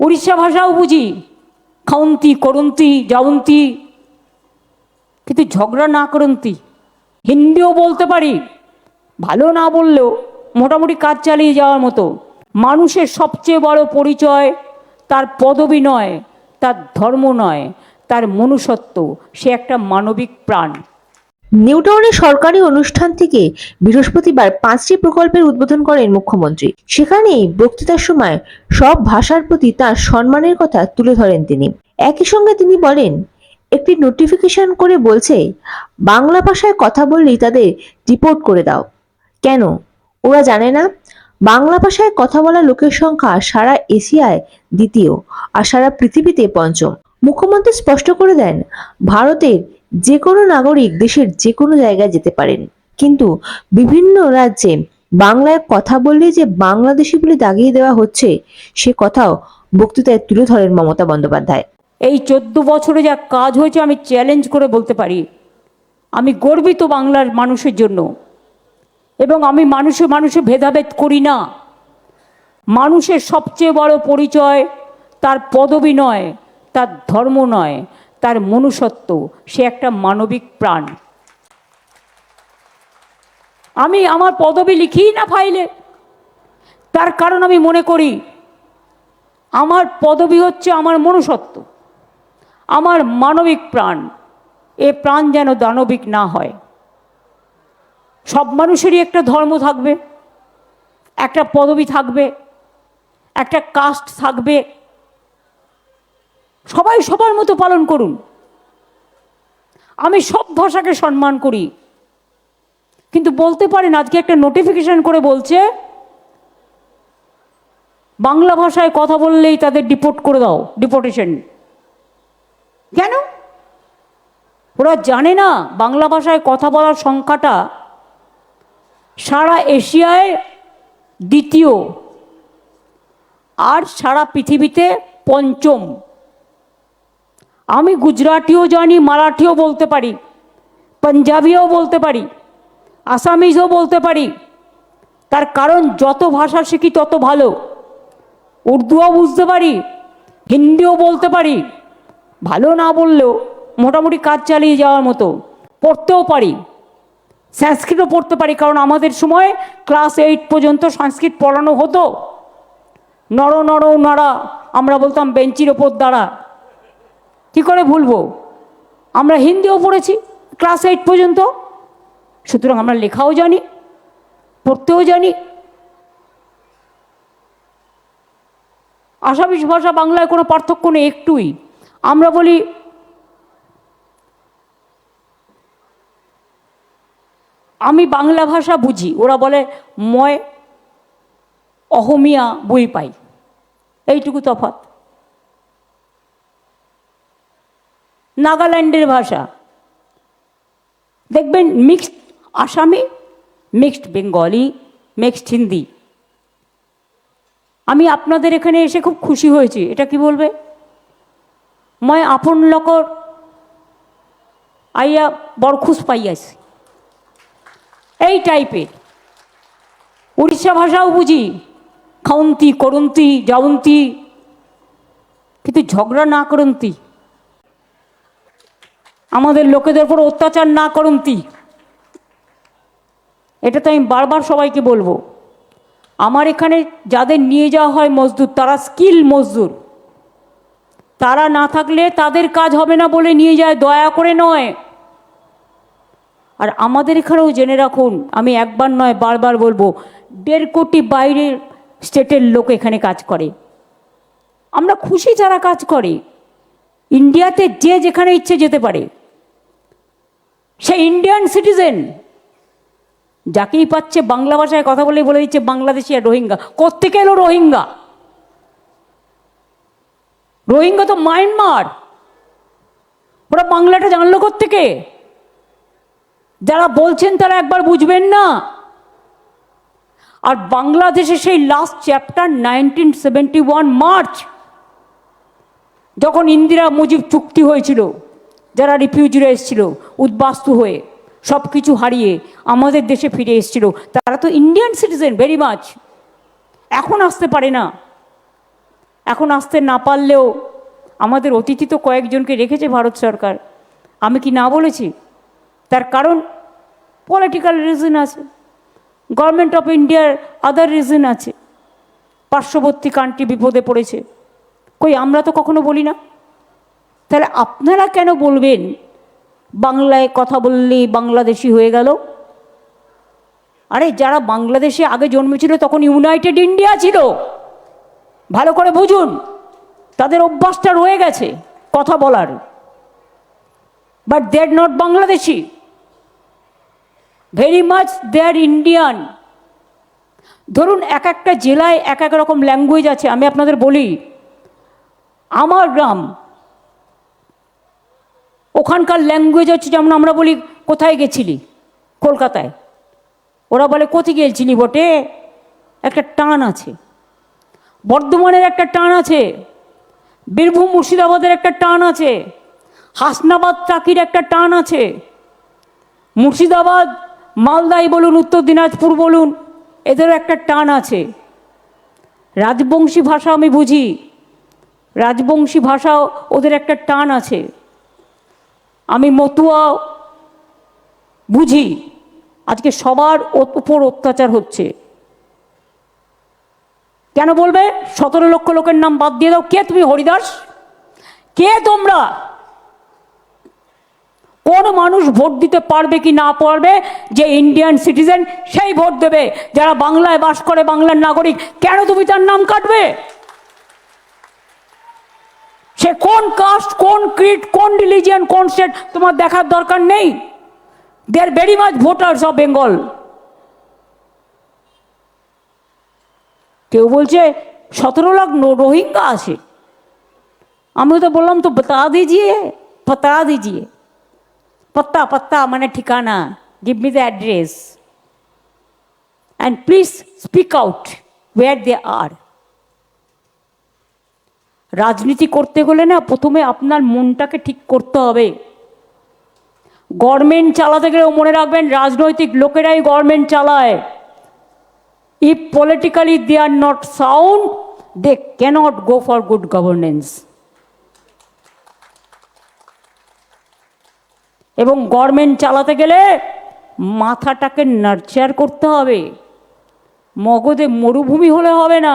উড়িষ্যা ভাষাও বুঝি। খাউন্তি করন্তি যাউন্তি কিন্তু ঝগড়া না করন্তি। হিন্দিও বলতে পারি। ভালো না বললেও মোটামুটি কাজ চালিয়ে যাওয়ার মতো। মানুষের সবচেয়ে বড় পরিচয় তার পদবি নয়, তার ধর্ম নয়, তার মনুষ্যত্ব। সে একটা মানবিক প্রাণ। নিউটাউনের সরকারি অনুষ্ঠান থেকে বৃহস্পতিবার পাঁচটি প্রকল্পের উদ্বোধন করেন মুখ্যমন্ত্রী। সেখানেই বক্তৃতার সময় সব ভাষার প্রতি তার সম্মানের কথা তুলে ধরেন তিনি। একই সঙ্গে তিনি বলেন, একটি নোটিফিকেশন করে বলছে, বাংলা ভাষায় কথা বললেই তাদের রিপোর্ট করে দাও। কেন? ওরা জানে না, বাংলা ভাষায় কথা বলা লোকের সংখ্যা সারা এশিয়ায় দ্বিতীয় আর সারা পৃথিবীতে পঞ্চম। মুখ্যমন্ত্রী স্পষ্ট করে দেন, ভারতের যে কোনো নাগরিক দেশের যে কোনো জায়গায় যেতে পারেন। কিন্তু বিভিন্ন রাজ্যে বাংলায় কথা বললে যে বাংলাদেশি বলে দাগিয়ে দেওয়া হচ্ছে, সে কথাও বক্তৃতায় তুলে ধরেন মমতা বন্দ্যোপাধ্যায়। এই চোদ্দ বছরে যা কাজ হয়েছে আমি চ্যালেঞ্জ করে বলতে পারি। আমি গর্বিত বাংলার মানুষের জন্য। এবং আমি মানুষে মানুষে ভেদাভেদ করি না। মানুষের সবচেয়ে বড় পরিচয় তার পদবি নয়, তার ধর্ম নয়। তার মনুষ্যত্ব, সে একটা মানবিক প্রাণ। আমি আমার পদবি লিখি না ফাইলে? তার কারণ আমি মনে করি, আমার পদবি হচ্ছে আমার মনুষ্যত্ব, আমার মানবিক প্রাণ। এ প্রাণ যেন দানবিক না হয়। সব মানুষেরই একটা ধর্ম থাকবে, একটা পদবি থাকবে, একটা কাস্ট থাকবে সবাই সবার মতো পালন করুন। আমি সব ভাষাকে সম্মান করি। কিন্তু বলতে পারেন, আজকে একটা নোটিফিকেশন করে বলছে, বাংলা ভাষায় কথা বললেই তাদের ডিপোর্ট করে দাও ডিপোর্টেশন কেন? ওরা জানে না, বাংলা ভাষায় কথা বলার সংখ্যাটা সারা এশিয়ায় দ্বিতীয়, আর সারা পৃথিবীতে পঞ্চম। আমি গুজরাটিও জানি, মারাঠিও বলতে পারি, পাঞ্জাবিও বলতে পারি, আসামিজও বলতে পারি। তার কারণ যত ভাষা শিখি তত ভালো। উর্দুও বুঝতে পারি, হিন্দিও বলতে পারি। ভালো না বললেও মোটামুটি কাজ চালিয়ে যাওয়ার মতো। পড়তেও পারি। সংস্কৃতও পড়তে পারি, কারণ আমাদের সময় ক্লাস এইট পর্যন্ত সংস্কৃত পড়ানো হতো। নর নর নড়া, আমরা বলতাম বেঞ্চির ওপর দাঁড়া। কী করে ভুলবো? আমরা হিন্দিও পড়েছি ক্লাস এইট পর্যন্ত। সুতরাং আমরা লেখাও জানি, পড়তেও জানি। আসামিস ভাষা বাংলায় কোনো পার্থক্য নেই একটুই। আমরা বলি, আমি বাংলা ভাষা বুঝি, ওরা বলে ময় অহমিয়া বই পাই। এইটুকু তফাৎ। নাগাল্যান্ডের ভাষা। দেখবেন মিক্সড আসামি মিক্সড বেঙ্গলি মিক্সড হিন্দি আমি আপনাদের এখানে এসে খুব খুশি হয়েছি, এটা কি বলবে? মই আপন লকর আইয়া বড় খুশ পাইয়াছি। এই টাইপের উড়িষ্যা ভাষাও বুঝি। খাউন্তি, করন্তি, যাউন্তি। কিন্তু ঝগড়া না করন্তি। আমাদের লোকেদের উপর অত্যাচার না করন্তি এটা তো আমি বারবার সবাইকে বলব। আমার এখানে যাদের নিয়ে যাওয়া হয় মজদুর, তারা স্কিল মজদুর। তারা না থাকলে তাদের কাজ হবে না বলে নিয়ে যায়, দয়া করে নয়। আর আমাদের এখানেও জেনে রাখুন, আমি একবার নয়, বারবার বলব, দেড় কোটি বাইরের স্টেটের লোক এখানে কাজ করে। আমরা খুশি যারা কাজ করে। ইন্ডিয়াতে যে যেখানে ইচ্ছে যেতে পারে। সে ইন্ডিয়ান সিটিজেন যাকেই পাচ্ছে বাংলা ভাষায় কথা বলে বলে দিচ্ছে বাংলাদেশি আর রোহিঙ্গা। কোত্থেকে এলো রোহিঙ্গা? রোহিঙ্গা তো মায়ানমার ওরা বাংলাটা জানলো কোত্থেকে? যারা বলছেন তারা একবার বুঝবেন না। আর বাংলাদেশে সেই last chapter nineteen seventy one March যখন ইন্দিরা মুজিব চুক্তি হয়েছিল যারা রিফিউজিরা এসেছিল, উদ্বাস্তু হয়ে সব কিছু হারিয়ে আমাদের দেশে ফিরে এসেছিল, তারা তো ইন্ডিয়ান সিটিজেন ভেরি মাচ এখন আসতে পারে না। এখন আসতে না পারলেও আমাদের অতিথি তো কয়েকজনকে রেখেছে ভারত সরকার। আমি কি না বলেছি? তার কারণ পলিটিক্যাল রিজন আছে। গভর্নমেন্ট অফ ইন্ডিয়ার আদার রিজন আছে। পার্শ্ববর্তী কান্ট্রি বিপদে পড়েছে। কই, আমরা তো কখনো বলি না? তাহলে আপনারা কেন বলবেন, বাংলায় কথা বললেই বাংলাদেশি হয়ে গেল? আরে যারা বাংলাদেশে আগে জন্মেছিল তখন ইউনাইটেড ইন্ডিয়া ছিল। ভালো করে বুঝুন, তাদের অভ্যাসটা রয়ে গেছে কথা বলার। But they are not Bangladeshi. Very much they are Indian ধরুন এক একটা জেলায় এক এক রকম ল্যাঙ্গুয়েজ আছে, আমি আপনাদের বলি। আমার গ্রাম ওখানকার ল্যাঙ্গুয়েজ হচ্ছে যেমন আমরা বলি, কোথায় গেছিলি? কলকাতায়। ওরা বলে কোথায় গেছিলি বটে? একটা টান আছে। বর্ধমানের একটা টান আছে। বীরভূম মুর্শিদাবাদের একটা টান আছে। হাসনাবাদ টাকির একটা টান আছে। মুর্শিদাবাদ, মালদাই বলুন, উত্তর দিনাজপুর বলুন, এদেরও একটা টান আছে। রাজবংশী ভাষা আমি বুঝি। রাজবংশী ভাষা ওদের একটা টান আছে। আমি মতুয়া বুঝি। আজকে সবার উপর অত্যাচার হচ্ছে। কেন বলবে? সতেরো লক্ষ লোকের নাম বাদ দিয়ে দাও। কে তুমি হরিদাস? কে তোমরা? কোন মানুষ ভোট দিতে পারবে কি না পারবে? যে ইন্ডিয়ান সিটিজেন সেই ভোট দেবে। যারা বাংলায় বাস করে, বাংলার নাগরিক, কেন তুমি তার নাম কাটবে? সে কোন কাস্ট কোন ক্রিট কোন রিলিজিয়ান কোন স্টেট তোমার দেখার দরকার নেই। They are very much voters of Bengal কেউ বলছে, সতেরো লাখ রোহিঙ্গা আছে। আমি তো বললাম, তো বতা দিজিয়ে পাতা দিজিয়ে। পত্তা পত্তা মানে ঠিকানা। Give me the address and please speak out where they are রাজনীতি করতে গেলে না প্রথমে আপনার মনটাকে ঠিক করতে হবে। গভর্নমেন্ট চালাতে গেলেও মনে রাখবেন, রাজনৈতিক লোকেরাই গভর্নমেন্ট চালায়। If politically they are not sound they cannot go for good governance এবং গভর্নমেন্ট চালাতে গেলে মাথাটাকে নার্চার করতে হবে। মগধে মরুভূমি হলে হবে না।